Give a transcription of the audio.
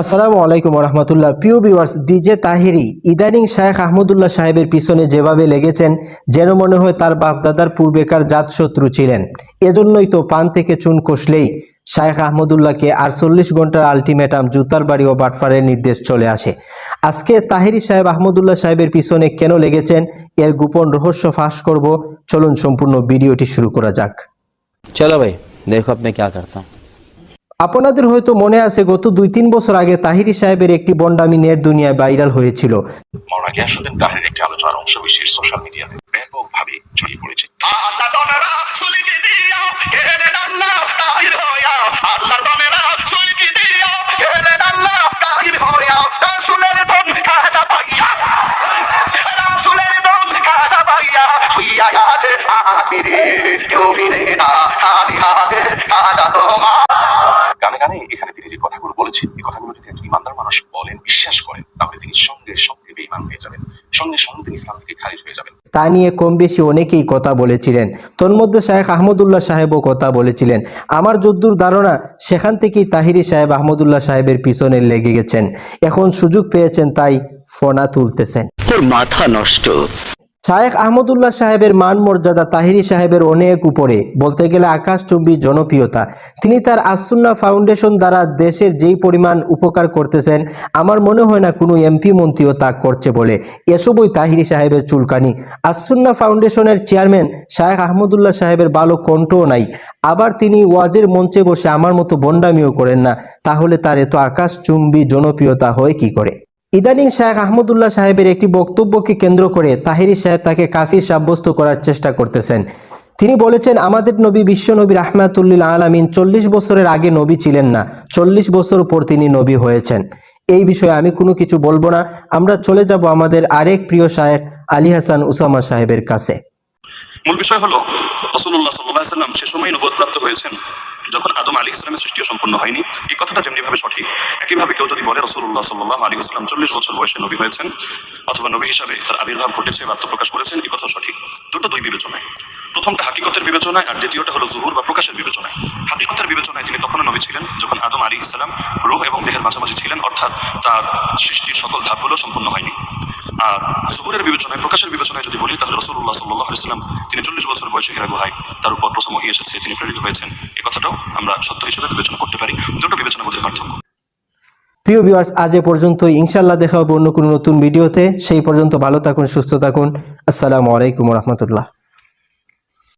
আসসালামু আলাইকুম রহমতুল্লাহ প্রিয় ভিউয়ার্স ডিজে তাহিরি, ইদানিং শায়েখ আহমদুল্লাহ সাহেবের পিছনে যেভাবে লেগেছেন, যেন মনে হয় তার বাপদাদার পূর্বেকার জাতশত্রু ছিলেন। এজন্যই তো পান থেকে চুন কষলেই শায়েখ আহমদুল্লাহকে আর চল্লিশ ঘণ্টার আলটিমেটাম জুতার বাড়ি ও বাটফারের নির্দেশ চলে আসে। আজকে তাহিরি সাহেব আহমদুল্লাহ সাহেবের পিছনে কেন লেগেছেন এর গোপন রহস্য ফাঁস করব চলুন সম্পূর্ণ ভিডিওটি শুরু করা যাক। চলো ভাই দেখো আপনি কে করতাম আপনাদের হয়তো মনে আছে গত দুই তিন বছর আগে তাহিরি সাহেবের একটি বন্ডামি নেট দুনিয়ায় ভাইরাল হয়েছিল। মারা তাহিরের একটি আলোচনার অংশ বিশেষ সোশ্যাল মিডিয়াতে ব্যাপকভাবে ছড়িয়ে পড়েছে। গানে গানে এখানে তিনি যে কথাগুলো বলেছেন এই কথাগুলো যদি একজন ইমানদার মানুষ বলেন বিশ্বাস করেন তাহলে তিনি সঙ্গে সঙ্গে বেঈমান হয়ে যাবেন। সঙ্গে সঙ্গে তিনি ইসলাম থেকে খারিজ হয়ে যাবেন। তা নিয়ে কম বেশি অনেকেই কথা বলেছিলেন। তন্মধ্যে শাহেখ আহমদুল্লাহ সাহেবও কথা বলেছিলেন। আমার যদ্দূর ধারণা সেখান থেকেই তাহিরি সাহেব আহমদুল্লাহ সাহেবের পিছনে লেগে গেছেন। এখন সুযোগ পেয়েছেন তাই ফোনা তুলতেছেন। মাথা নষ্ট। শায়েখ আহমদুল্লাহ সাহেবের মান মর্যাদা তাহিরি সাহেবের অনেক উপরে। বলতে গেলে আকাশচুম্বী জনপ্রিয়তা। তিনি তার আসুন্না ফাউন্ডেশন দ্বারা দেশের যেই পরিমাণ উপকার করতেছেন, আমার মনে হয় না কোনো এমপি মন্ত্রীও তা করছে বলে। এসবই তাহিরি সাহেবের চুলকানি। আসুন্না ফাউন্ডেশনের চেয়ারম্যান শায়েখ আহমদুল্লাহ সাহেবের ভালো কণ্ঠও নাই। আবার তিনি ওয়াজের মঞ্চে বসে আমার মতো বন্ডামিও করেন না। তাহলে তার এত আকাশচুম্বী জনপ্রিয়তা হয় কি করে? ইদানিং শাহেখ আহমদুল্লাহ সাহেবের একটি বক্তব্যকে কেন্দ্র করে তাহিরি সাহেব তাকে কাফির সাব্যস্ত করার চেষ্টা করতেছেন। তিনি বলেছেন, আমাদের নবী বিশ্ব নবী রাহমাতুল্লিল আলামিন চল্লিশ বছরের আগে নবী ছিলেন না, চল্লিশ বছর পর তিনি নবী হয়েছেন। এই বিষয়ে আমি কোনো কিছু বলব না, আমরা চলে যাব আমাদের আরেক প্রিয় শায়েখ আলী হাসান উসামা সাহেবের কাছে। মূল বিষয় হলো রসুল্লাহ সাল্লাম সে সময় নবদ প্রাপ্ত হয়েছেন। যখন আদম আলী ইসলামের সৃষ্টিও সম্পূর্ণ হয়নি, এই কথাটা যেমনিভাবে সঠিক, একইভাবে কেউ যদি বলে রসুল্লাহ সাল্লাহ আলী ইসলাম চল্লিশ বছর বয়সে নবী হয়েছেন অথবা নবী হিসাবে তার আবির্ভাব ঘটেছে বা আত্মপ্রকাশ করেছেন, এই কথা সঠিক। দুটো দুই বিবেচনায়। প্রথমটা হাকিকতের বিবেচনায়, আর দ্বিতীয়টা হলো জুহুর বা প্রকাশের বিবেচনায়। হাকিকতের বিবেচনায় তিনি তখনও নবী ছিলেন, যখন আদম আলী ইসলাম রুহ এবং দেহের মাঝামাঝি ছিলেন, অর্থাৎ তার সৃষ্টির সকল ধাপগুলো সম্পূর্ণ হয়নি। আর জুহুরের বিবেচনায়, প্রকাশের বিবেচনায় যদি বলি, তাহলে রসুল্লাহ সাল্লাহ ইসলাম তিনি চল্লিশ বছর বয়সে হেরা গুহায় তার উপর প্রথম ওহি এসেছে, তিনি প্রেরিত হয়েছেন। এই কথাটাও আমরা সত্য হিসেবে বিবেচনা করতে পারি। দুটো বিবেচনা করতে পার্থক্য। প্রিয় ভিউয়ার্স আজ এ পর্যন্তই। ইনশাল্লাহ দেখা হবে অন্য কোনো নতুন ভিডিওতে। সেই পর্যন্ত ভালো থাকুন, সুস্থ থাকুন। আসসালামু আলাইকুম রহমতুল্লাহ।